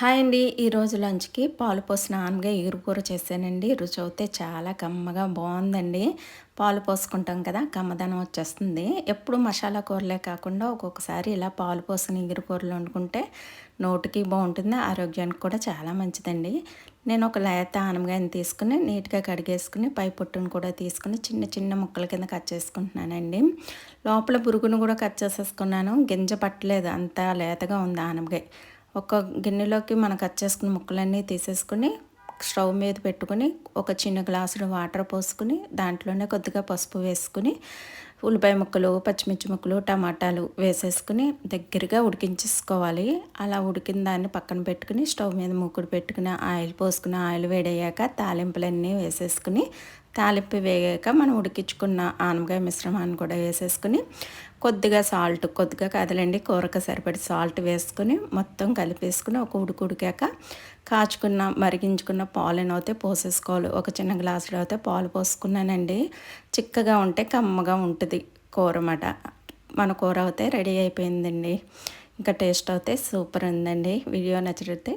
Hi అండి. ఈరోజు లంచ్కి పాలు పోసిన ఆనగా ఎగురుకూర చేశానండి. రుచి అయితే చాలా కమ్మగా బాగుందండి. పాలు పోసుకుంటాం కదా కమ్మదనం వచ్చేస్తుంది. ఎప్పుడు మసాలా కూరలే కాకుండా ఒక్కొక్కసారి ఇలా పాలు పోసిన ఎగురుకూరలు వండుకుంటే నోటికి బాగుంటుంది ఆరోగ్యానికి కూడా చాలా మంచిదండి. నేను ఒక లేత ఆనగాయని తీసుకుని నీట్గా కడిగేసుకుని పై పొట్టును కూడా తీసుకుని చిన్న చిన్న ముక్కల కింద కట్ చేసుకుంటున్నానండి. లోపల పురుగును కూడా కట్ చేసేసుకున్నాను. గింజ పట్టలేదు. అంత లేతగా ఉంది ఆనగాయ ఒక గిన్నెలోకి మనం కట్ చేసుకున్న ముక్కలన్నీ తీసేసుకుని స్టవ్ మీద పెట్టుకుని ఒక చిన్న గ్లాసులో వాటర్ పోసుకుని దాంట్లోనే కొద్దిగా పసుపు వేసుకుని ఉల్లిపాయ ముక్కలు పచ్చిమిర్చి ముక్కలు టమాటాలు వేసేసుకుని దగ్గరగా ఉడికించేసుకోవాలి. అలా ఉడికిన దాన్ని పక్కన పెట్టుకుని స్టవ్ మీద ముక్కుడు పెట్టుకుని ఆయిల్ పోసుకుని ఆయిల్ వేడయ్యాక తాలింపులన్నీ వేసేసుకుని తాలింపు వేగాక మనం ఉడికించుకున్న ఆనపకాయ మిశ్రమాన్ని కూడా వేసేసుకుని కొద్దిగా సాల్ట్ కొద్దిగా కదలండి కూరకు సరిపడి సాల్ట్ వేసుకుని మొత్తం కలిపేసుకుని ఒక ఉడికి ఉడికాక కాచుకున్న మరిగించుకున్న పాలనైతే అయితే పోసేసుకోవాలి. ఒక చిన్న గ్లాసులో అయితే పాలు పోసుకున్నానండి. చిక్కగా ఉంటే కమ్మగా ఉంటుంది. కూర మాట మన కూర అయితే రెడీ అయిపోయిందండి. ఇంకా టేస్ట్ అయితే సూపర్ ఉందండి. వీడియో నచ్చితే